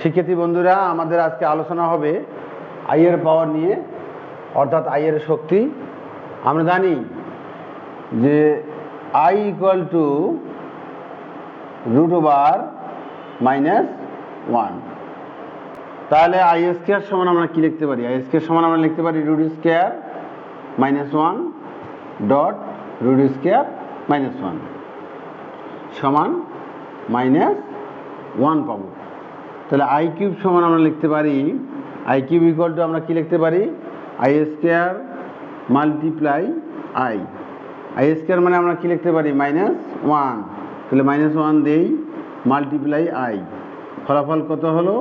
শিক্ষার্থী বন্ধুরা, আমাদের আজকে আলোচনা হবে আইয়ের পাওয়ার নিয়ে, অর্থাৎ আইয়ের শক্তি। আমরা জানি যে i equal to root over minus one তাহলে আই স্কোয়ার সমান আমরা কি লিখতে পারি? আই স্কোয়ার সমান আমরা লিখতে পারি root square minus one dot root square minus one সমান মাইনাস ওয়ান পাবো। তাহলে আই কিউব সমান আমরা লিখতে পারি আই কিউব ইকুয়াল টু আমরা কি লিখতে পারি? I square multiply i i square মানে আমরা কি লিখতে পারি? মাইনাস ওয়ান তাহলে মাইনাস ওয়ান দেই মাল্টিপ্লাই আই ফলাফল কত হলো?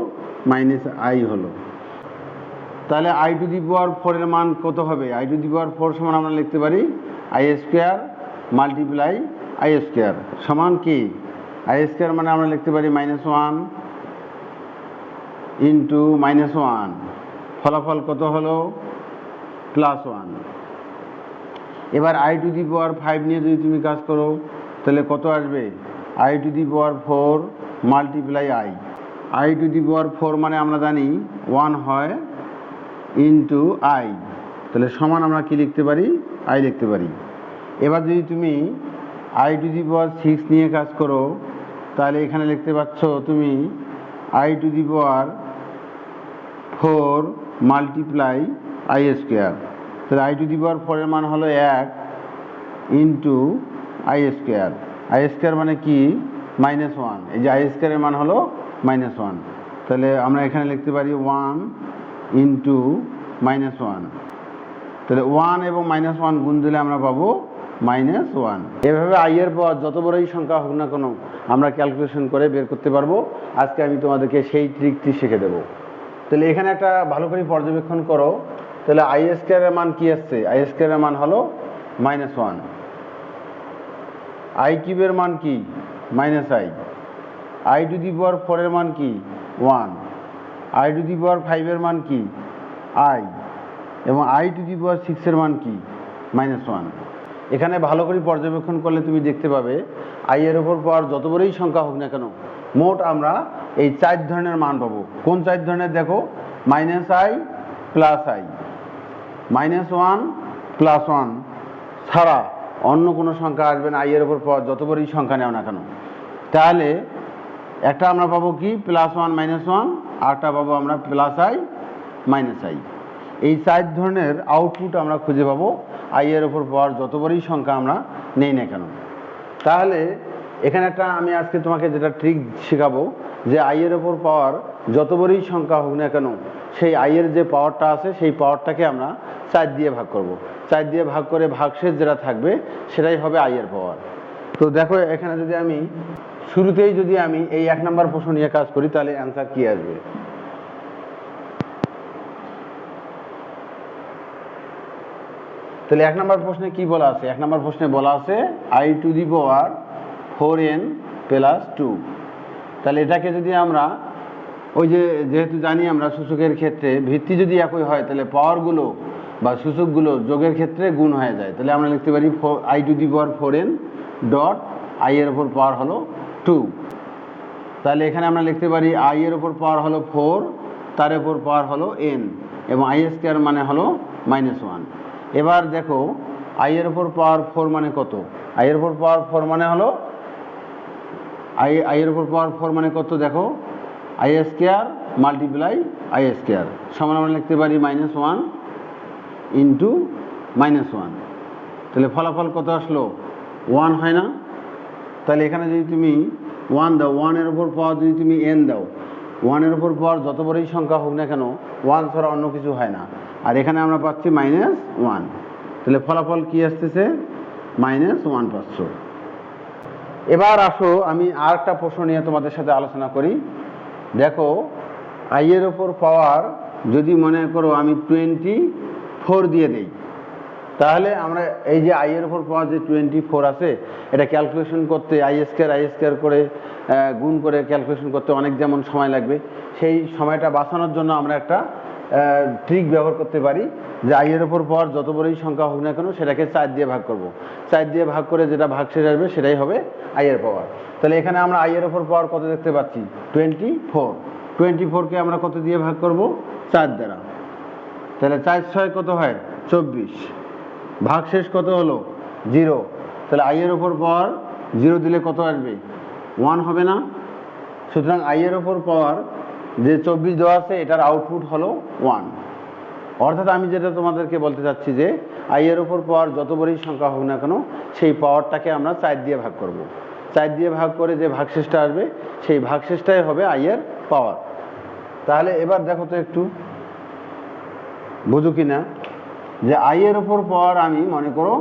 মাইনাস আই হলো। তাহলে আই টু দি পাওয়ার ফোরের মান কত হবে? I to the power four সমান আমরা লিখতে পারি i square multiply i square সমান কি? আই স্কোয়ার মানে আমরা লিখতে পারি minus one into minus one ফলাফল কত হলো? প্লাস ওয়ান এবার i to the power five নিয়ে যদি তুমি কাজ করো, তাহলে কত আসবে? I to the power four multiply i i to the power four মানে আমরা জানি ওয়ান হয় ইন্টু আই তাহলে সমান আমরা কি লিখতে পারি? আই লিখতে পারি। এবার যদি তুমি i to the power six নিয়ে কাজ করো, তাহলে এখানে লিখতে পাচ্ছ তুমি i to the power four multiply i square. তাহলে আই টু দি পাওয়ার ফোরের মান হলো এক into i square. I square মানে কি? Minus one. এই যে আই স্কোয়ারের মান হলো মাইনাস ওয়ান। তাহলে আমরা এখানে লিখতে পারি ওয়ান ইন্টু মাইনাস ওয়ান। তাহলে ওয়ান এবং মাইনাস ওয়ান গুণ দিলে আমরা পাবো মাইনাস ওয়ান। এভাবে আইয়ের পর যত বড়ই সংখ্যা হোক না কোনো, আমরা ক্যালকুলেশন করে বের করতে পারব। আজকে আমি তোমাদেরকে সেই ট্রিকটি শিখে দেবো। তাহলে এখানে একটা ভালো করে পর্যবেক্ষণ করো। তাহলে আই স্কোয়ারের মান কি আসছে? আই স্কোয়ারের মান হলো মাইনাস ওয়ান আই কিউবের মান কি? Minus i i to the power ফোরের মান কি? One i to the power ফাইভের মান কি? আই এবং আই টু দি পাওয়ার সিক্সের মান কি? মাইনাস ওয়ান এখানে ভালো করে পর্যবেক্ষণ করলে তুমি দেখতে পাবে আই এর ওপর পাওয়ার যত বড়ই সংখ্যা হোক না কেন মোট আমরা এই চার ধরনের মান পাবো। কোন চার ধরনের দেখো? Minus i plus i minus one plus one ছাড়া অন্য কোনো সংখ্যা আসবে না আই এর ওপর পাওয়ার যত বড়ই সংখ্যা নেও না কেন। তাহলে একটা আমরা পাবো কি? প্লাস ওয়ান মাইনাস ওয়ান আরটা পাবো আমরা প্লাস আই মাইনাস আই এই চার ধরনের আউটপুট আমরা খুঁজে পাবো আই এর ওপর পাওয়ার যত বড়ই সংখ্যা আমরা নেই না কেন। তাহলে এখানে একটা আমি আজকে তোমাকে যেটা ট্রিক শেখাবো, যে আইয়ের ওপর পাওয়ার যত বড়ই সংখ্যা হোক না কেন, সেই আইয়ের যে পাওয়ারটা আছে, সেই পাওয়ারটাকে আমরা চার দিয়ে ভাগ করব। চার দিয়ে ভাগ করে ভাগশেষ যেটা থাকবে, সেটাই হবে আইয়ের পাওয়ার তো দেখো, এখানে যদি আমি, শুরুতেই যদি আমি এই এক নম্বর প্রশ্ন নিয়ে কাজ করি, তাহলে অ্যান্সার কি আসবে? তাহলে এক নম্বর প্রশ্নে কি বলা আছে? এক নম্বর প্রশ্নে বলা আছে i to the power four n plus two. তাহলে এটাকে যদি আমরা, ওই যে যেহেতু জানি আমরা সূচকের ক্ষেত্রে ভিত্তি যদি একই হয়, তাহলে পাওয়ারগুলো বা সূচকগুলো যোগের ক্ষেত্রে গুণ হয়ে যায়। তাহলে আমরা লিখতে পারি i to the power four n dot i এর ওপর পাওয়ার হলো টু তাহলে এখানে আমরা লিখতে পারি আই এর ওপর পাওয়ার হলো ফোর তার ওপর পাওয়ার হলো এন এবং আই স্কোয়ার মানে হলো মাইনাস ওয়ান এবার দেখো আই এর ওপর পাওয়ার ফোর মানে কত? আই এর ওপর পাওয়ার ফোর মানে হলো আই আই এর ওপর পাওয়ার ফোর মানে কত দেখো? I square multiply i square. সমান আমরা লিখতে পারি minus one into minus one তাহলে ফলাফল কত আসলো? ওয়ান হয় না? তাহলে এখানে যদি তুমি ওয়ান দাও ওয়ানের ওপর পাওয়ার যদি তুমি এন দাও ওয়ানের ওপর পাওয়ার যত বড়ই সংখ্যা হোক না কেন ওয়ান ছাড়া অন্য কিছু হয় না। আর এখানে আমরা পাচ্ছি মাইনাস ওয়ান তাহলে ফলাফল কী আসতেছে? মাইনাস ওয়ান পাচ্ছ। এবার আসো, আমি আর একটা প্রশ্ন নিয়ে তোমাদের সাথে আলোচনা করি। দেখো, আইয়ের ওপর পাওয়ার যদি মনে করো আমি টোয়েন্টি ফোর দিয়ে দেই, তাহলে আমরা এই যে আই এর উপর পাওয়া যে টোয়েন্টি ফোর আছে, এটা ক্যালকুলেশন করতে, আই স্কোয়ার আই স্কোয়ার করে গুণ করে ক্যালকুলেশন করতে অনেক যেমন সময় লাগবে, সেই সময়টা বাঁচানোর জন্য আমরা একটা ট্রিক ব্যবহার করতে পারি যে আইয়ের ওপর পাওয়ার যত বড়ই সংখ্যা হোক না কেন সেটাকে চার দিয়ে ভাগ করব। চার দিয়ে ভাগ করে যেটা ভাগ শেষ আসবে সেটাই হবে আইয়ের পাওয়ার। তাহলে এখানে আমরা আইয়ের ওপর পাওয়ার কত দেখতে পাচ্ছি? টোয়েন্টি ফোর টোয়েন্টি ফোরকে আমরা কত দিয়ে ভাগ করব? চার দ্বারা। তাহলে চার ছয় কত হয়? চব্বিশ। ভাগ শেষ কত হলো? জিরো। তাহলে আইয়ের ওপর পাওয়ার জিরো দিলে কত আসবে? ওয়ান হবে না। সুতরাং আইয়ের ওপর পাওয়ার যে চব্বিশ দেওয়া আছে, এটার আউটপুট হলো ওয়ান অর্থাৎ আমি যেটা তোমাদেরকে বলতে চাচ্ছি যে আই এর ওপর পাওয়ার যত বড়ই সংখ্যা হোক না কেন, সেই পাওয়ারটাকে আমরা চার দিয়ে ভাগ করব। চার দিয়ে ভাগ করে যে ভাগশেষটা আসবে, সেই ভাগশেষটাই হবে আই এর পাওয়ার তাহলে এবার দেখো তো একটু, বুঝো কি না যে আই এর ওপর পাওয়ার আমি মনে করো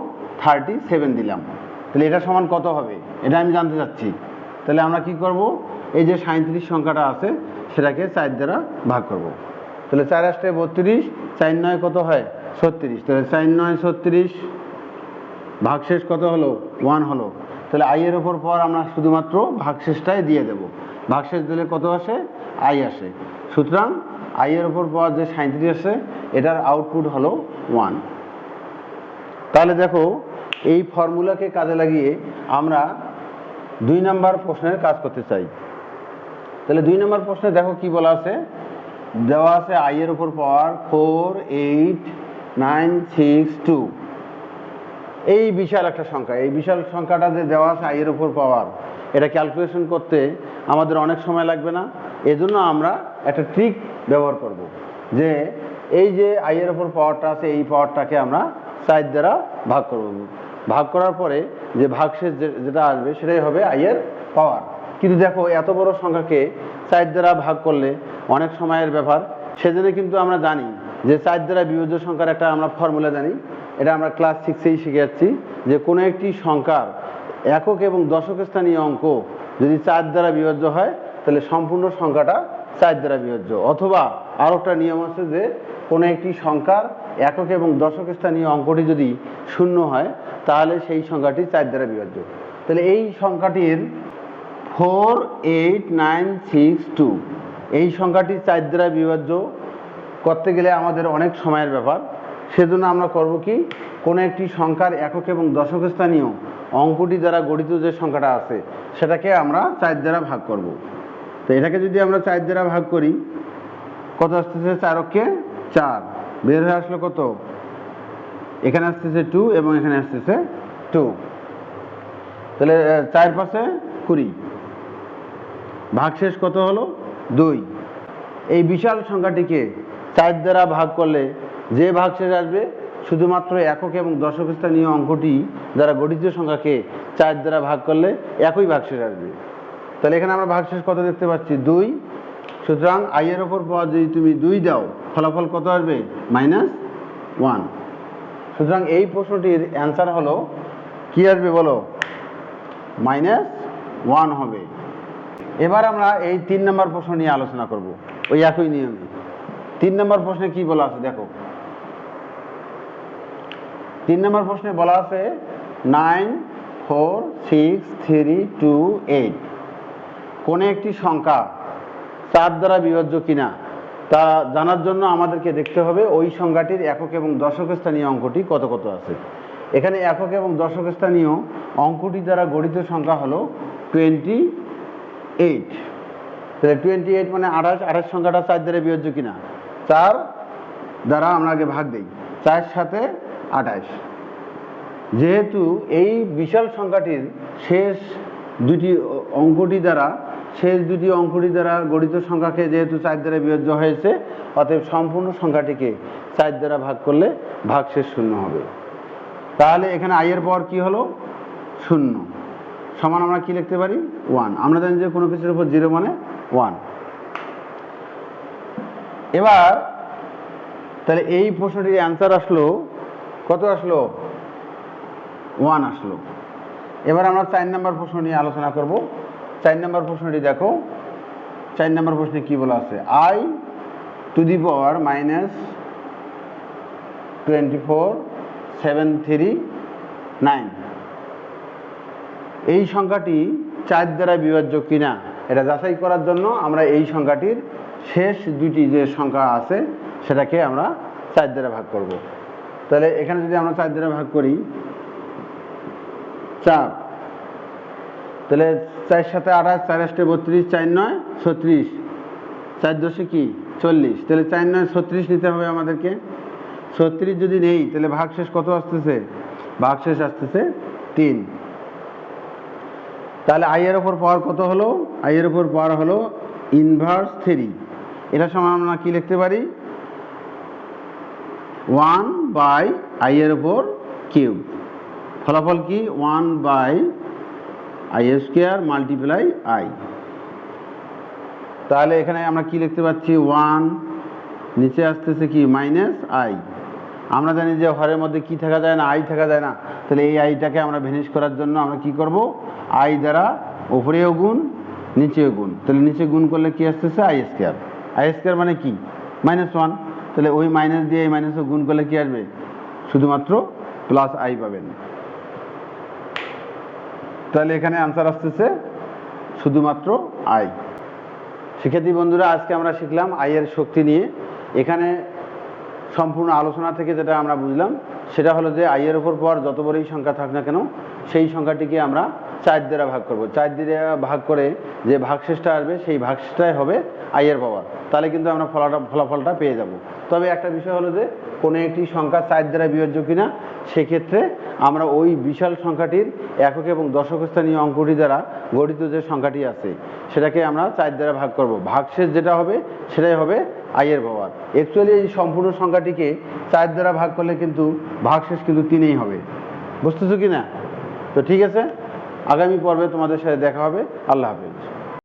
থার্টি সেভেন দিলাম। তাহলে এটা সমান কত হবে? এটা আমি জানতে চাচ্ছি। তাহলে আমরা কি করব? এই যে সাঁত্রিশ সংখ্যাটা আছে সেটাকে চার দ্বারা ভাগ করব। তাহলে চার আসতে বত্রিশ, চার নয় কত হয়? ছত্রিশ। তাহলে চার নয়, ছত্রিশ, ভাগশেষ কত হলো? ওয়ান হলো। তাহলে আই এর ওপর পর আমরা শুধুমাত্র ভাগশেষটাই দিয়ে দেব। ভাগশেষ দিলে কত আসে? আই আসে। সুতরাং আই এর ওপর পর যে সাঁত্রিশ আসে, এটার আউটপুট হলো ওয়ান। তাহলে দেখো, এই ফর্মুলাকে কাজে লাগিয়ে আমরা দুই নাম্বার প্রশ্নের কাজ করতে চাই। তাহলে দুই নম্বর প্রশ্নে দেখো কি বলা আছে? দেওয়া আছে আই এর উপর power four eight nine six two এই বিশাল একটা সংখ্যা। এই বিশাল সংখ্যাটা যে দেওয়া আছে আই এর উপর পাওয়ার, এটা ক্যালকুলেশন করতে আমাদের অনেক সময় লাগবে না। এজন্য আমরা একটা ট্রিক ব্যবহার করব। যে এই যে আই এর উপর পাওয়ারটা আছে, এই পাওয়ারটাকে আমরা সাইড দ্বারা ভাগ করব। ভাগ করার পরে যে ভাগশেষ যেটা আসবে, সেটাই হবে আই এর পাওয়ার। কিন্তু দেখো এত বড় সংখ্যাকে চার দ্বারা ভাগ করলে অনেক সময়ের ব্যাপার সেজন্য কিন্তু আমরা জানি যে চার দ্বারা বিভাজ্য সংখ্যার একটা আমরা ফর্মুলা জানি। এটা আমরা ক্লাস সিক্সেই শিখে যাচ্ছি যে কোনো একটি সংখ্যার একক এবং দশক স্থানীয় অঙ্ক যদি চার দ্বারা বিভাজ্য হয়, তাহলে সম্পূর্ণ সংখ্যাটা চার দ্বারা বিভাজ্য অথবা আরও একটা নিয়ম আছে যে কোনো একটি সংখ্যার একক এবং দশক স্থানীয় অঙ্কটি যদি শূন্য হয়, তাহলে সেই সংখ্যাটি চার দ্বারা বিভাজ্য তাহলে এই সংখ্যাটির four eight nine six two এই সংখ্যাটি চার দ্বারা বিভাজ্য। করতে গেলে আমাদের অনেক সময়ের ব্যাপার। সেজন্য আমরা করব কি? কোনো একটি সংখ্যার একক এবং দশক স্থানীয় অঙ্কটি দ্বারা গঠিত যে সংখ্যাটা আছে, সেটাকে আমরা চার দ্বারা ভাগ করব। তো এটাকে যদি আমরা চার দ্বারা ভাগ করি, কত আসতেছে? চারককে চার। বের হয়ে আসলো কত? এখানে আসতেছে টু এবং এখানে আসতেছে টু তাহলে চার পাশে কুড়ি। ভাগশেষ কত হলো? দুই। এই বিশাল সংখ্যাটিকে চার দ্বারা ভাগ করলে যে ভাগশেষ আসবে, শুধুমাত্র একক এবং দশক স্থানীয় অঙ্কটি দ্বারা গঠিত সংখ্যাকে চার দ্বারা ভাগ করলে একই ভাগশেষ আসবে। তাহলে এখানে আমরা ভাগশেষ কত দেখতে পাচ্ছি? দুই। সুতরাং আই এর ওপর পাওয়া যদি তুমি দুই দাও, ফলাফল কত আসবে? Minus one. সুতরাং এই প্রশ্নটির অ্যান্সার হলো, কি আসবে বলো? মাইনাস ওয়ান হবে। এবার আমরা এই তিন নম্বর প্রশ্ন নিয়ে আলোচনা করব, ওই একই নিয়মে। তিন নম্বর প্রশ্নে কি বলা আছে, দেখো। তিন নম্বর প্রশ্নে বলা আছে, nine, four, six, three, two, eight. কোনো একটি সংখ্যা চার দ্বারা বিভাজ্য কিনা, তা জানার জন্য আমাদেরকে দেখতে হবে ওই সংখ্যাটির একক এবং দশক স্থানীয় অঙ্কটি কত কত আছে। এখানে একক এবং দশক স্থানীয় অঙ্কটি দ্বারা গঠিত সংখ্যা হলো টোয়েন্টি এইট তাহলে টোয়েন্টি এইট মানে আঠাশ আঠাশ সংখ্যাটা চার দ্বারা বিভাজ্য কিনা? চার দ্বারা আমরা আগে ভাগ দিই। চার সাথে আঠাশ। যেহেতু এই বিশাল সংখ্যাটির শেষ দুটি অঙ্কটি দ্বারা, শেষ দুটি অঙ্কটি দ্বারা গঠিত সংখ্যাকে যেহেতু চার দ্বারা বিভাজ্য হয়েছে, অতএব সম্পূর্ণ সংখ্যাটিকে চার দ্বারা ভাগ করলে ভাগ শেষ শূন্য হবে। তাহলে এখানে আইয়ের পর কি হলো? শূন্য। সমান আমরা কি লিখতে পারি? ওয়ান আমরা জানি যে কোনো কিছুর উপর জিরো মানে ওয়ান এবার, তাহলে এই প্রশ্নটির অ্যান্সার আসলো, কত আসলো? ওয়ান আসলো। এবার আমরা চার নম্বর প্রশ্ন নিয়ে আলোচনা করব। চার নম্বর প্রশ্নটি দেখো। চার নম্বর প্রশ্নে কি বলা আছে? I to the power minus twenty four seven three nine এই সংখ্যাটি চার দ্বারা বিভাজ্য কিনা এটা যাচাই করার জন্য আমরা এই সংখ্যাটির শেষ দুটি যে সংখ্যা আছে সেটাকে আমরা চার দ্বারা ভাগ করব। তাহলে এখানে যদি আমরা চার দ্বারা ভাগ করি, চার। তাহলে চার সাথে আঠাশ চার আষ্টে বত্রিশ, চার নয়, ছত্রিশ। চার দশে কি? চল্লিশ। তাহলে চার নয়, ছত্রিশ নিতে হবে আমাদেরকে। ছত্রিশ যদি নেই, তাহলে ভাগশেষ কত আসতেছে? ভাগশেষ আসতেছে তিন। তাহলে আই এর ওপর পাওয়ার কত হলো? আই এর ওপর পাওয়ার হলো ইনভার্স থ্রি এটা সময় আমরা কি লিখতে পারি? ওয়ান বাই আই এর ওপর কিউব ফলাফল কি? One by i square multiply i তাহলে এখানে আমরা কি লিখতে পাচ্ছি ওয়ান নিচে আসতেছে কি? মাইনাস আই আমরা জানি যে হরের মধ্যে কি থাকা যায় না? আই থাকা যায় না। তাহলে এই আইটাকে আমরা ভেনিশ করার জন্য আমরা কি করব? আই দ্বারা উপরেও গুণ, নিচেও গুণ। তাহলে নিচে গুণ করলে কি আসতেছে? I square. আই স্কোয়ার মানে কি? Minus one. তাহলে ওই মাইনাস দিয়ে এই মাইনাসও গুণ করলে কি আসবে? শুধুমাত্র প্লাস আই পাবেন। তাহলে এখানে আনসার আসতেছে শুধুমাত্র আই। শিক্ষার্থী বন্ধুরা, আজকে আমরা শিখলাম আয়ের শক্তি নিয়ে। এখানে সম্পূর্ণ আলোচনা থেকে যেটা আমরা বুঝলাম সেটা হলো যে আইয়ের উপর পর যত বড়ই সংখ্যা থাক না কেন, সেই সংখ্যাটিকে আমরা চার দ্বারা ভাগ করব। চার দ্বারা ভাগ করে যে ভাগশেষটা আসবে, সেই ভাগশেষটাই হবে আইয়ের পাওয়ার। তাহলে কিন্তু আমরা ফলাটা, ফলাফলটা পেয়ে যাব। তবে একটা বিষয় হলো যে, কোনো একটি সংখ্যা চার দ্বারা বিয়োজ্য কিনা, সেক্ষেত্রে আমরা ওই বিশাল সংখ্যাটির একক এবং দশক স্থানীয় অঙ্কটি দ্বারা গঠিত যে সংখ্যাটি আছে, সেটাকে আমরা চার দ্বারা ভাগ করব। ভাগশেষ যেটা হবে, সেটাই হবে আইয়ের পাওয়ার অ্যাকচুয়ালি এই সম্পূর্ণ সংখ্যাটিকে চার দ্বারা ভাগ করলে কিন্তু ভাগশেষ কিন্তু তিনেই হবে। বুঝতেছো কি না তো ঠিক আছে? আগামী পর্বে তোমাদের সাথে দেখা হবে। আল্লাহ হাফেজ।